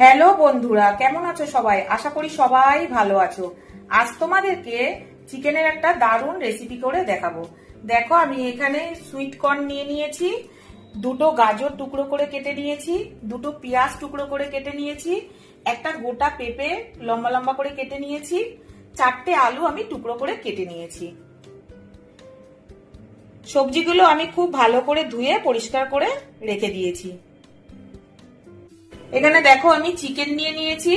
Hello বন্ধুরা, কেমন আছো সবাই? আশা করি সবাই ভালো আছো। আজ তোমাদেরকে চিকেনের একটা দারুণ রেসিপি করে দেখাবো। দেখো, আমি এখানে সুইট কর্ন নিয়ে নিয়েছি, দুটো গাজর টুকরো করে কেটে নিয়েছি, দুটো পেঁয়াজ টুকরো করে কেটে নিয়েছি, একটা গোটা পেঁপে লম্বা লম্বা করে কেটে নিয়েছি, চারটে আলু আমি টুকরো করে কেটে নিয়েছি। সবজিগুলো আমি খুব ভালো করে ধুয়ে পরিষ্কার করে রেখে দিয়েছি। এখানে দেখো, আমি চিকেন নিয়ে নিয়েছি।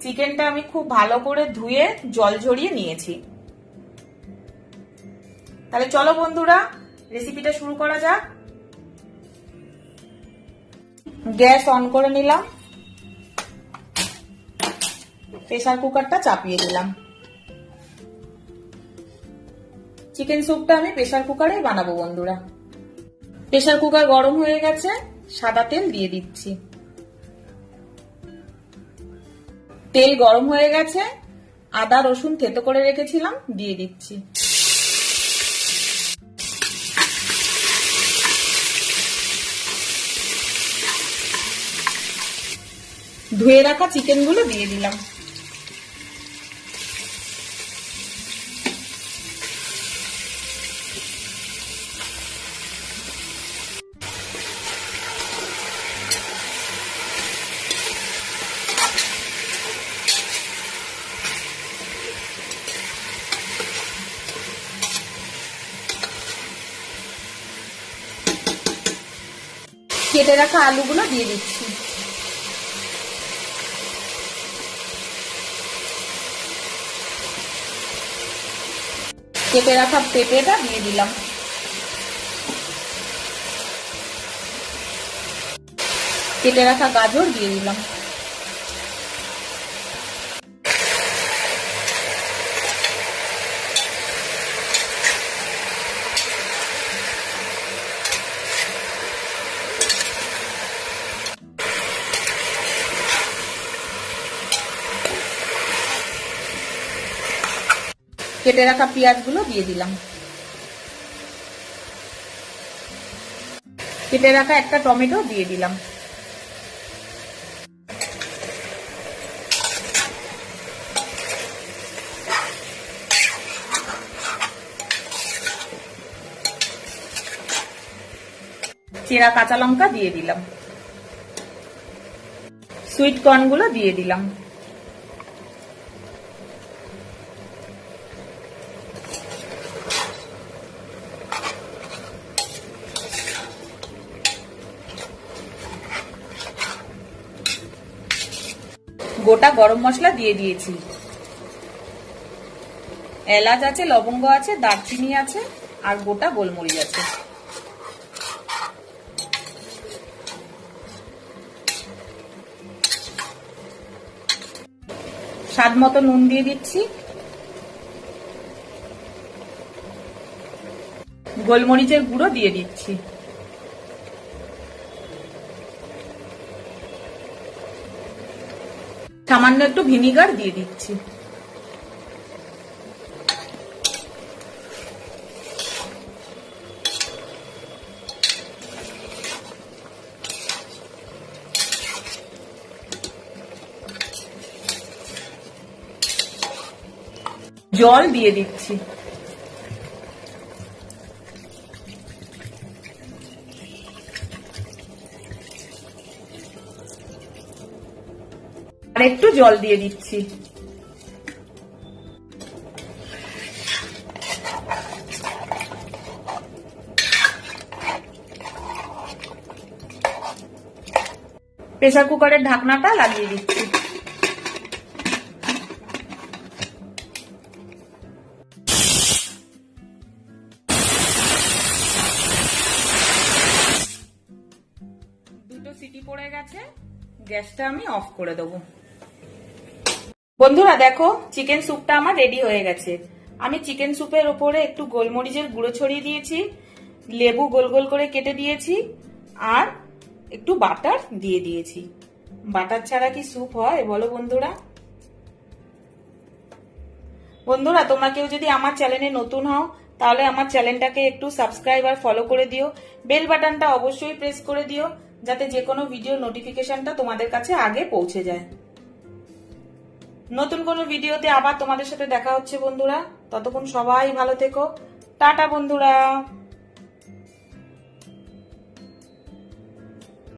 চিকেনটা আমি খুব ভালো করে ধুয়ে জল ঝরিয়ে নিয়েছি। তাহলে চলো বন্ধুরা রেসিপিটা শুরু করা যাক। গ্যাস অন করে নিলাম। প্রেশার কুকারটা চাপিয়ে দিলাম। চিকেন স্যুপটা আমি প্রেশার কুকারে বানাবো বন্ধুরা। প্রেশার কুকার গরম হয়ে গেছে, সাদা তেল দিয়ে দিচ্ছি। তেল গরম হয়ে গেছে, আদা, রসুন থেতো করে রেখেছিলাম, দিয়ে দিচ্ছি। ধুয়ে রাখা চিকেনগুলো দিয়ে দিলাম। কেটে রাখা আলুগুলো দিয়ে দিচ্ছি। কেটে রাখা পেঁপেটা দিয়ে দিলাম। কেটে রাখা গাজর দিয়ে দিলাম। কেটে রাখা পেঁয়াজগুলো দিয়ে দিলাম। কেটে রাখা একটা টমেটো দিয়ে দিলাম। চেরা কাঁচা লঙ্কা দিয়ে দিলাম। সুইট কর্নগুলো দিয়ে দিলাম। গোটা গরম মশলা দিয়ে দিয়েছি। এলাচ আছে, লবঙ্গ আছে, দারচিনি আছে, আর গোটা গোলমরিচ আছে। স্বাদ মতো নুন দিয়ে দিচ্ছি। গোলমরিচের গুঁড়ো দিয়ে দিচ্ছি। সামান্য একটু ভিনিগার দিয়ে দিচ্ছি। জল দিয়ে দিচ্ছি। আর একটু জল দিয়ে দিচ্ছি। প্রেসার কুকারের ঢাকনাটা লাগিয়ে দিচ্ছি। দুটো সিটি পড়ে গেছে, গ্যাসটা আমি অফ করে দেবো। বন্ধুরা, দেখো চিকেন স্যুপটা আমার রেডি হয়ে গেছে। আমি চিকেন স্যুপের ওপরে একটু গোলমরিচের গুঁড়ো ছড়িয়ে দিয়েছি, লেবু গোল গোল করে কেটে দিয়েছি, আর একটু বাটার দিয়ে দিয়েছি। বাটার ছাড়া কি স্যুপ হয়, বলো বন্ধুরা? বন্ধুরা, তোমরা কেউ যদি আমার চ্যানেলে নতুন হও, তাহলে আমার চ্যানেলটাকে একটু সাবস্ক্রাইব আর ফলো করে দিও। বেল বাটনটা অবশ্যই প্রেস করে দিও, যাতে যে কোনো ভিডিও নোটিফিকেশনটা তোমাদের কাছে আগে পৌঁছে যায়। নতুন কোনো ভিডিওতে আবার তোমাদের সাথে দেখা হচ্ছে, বন্ধুরা। ততক্ষণ সবাই ভালো থেকো। টাটা, বন্ধুরা।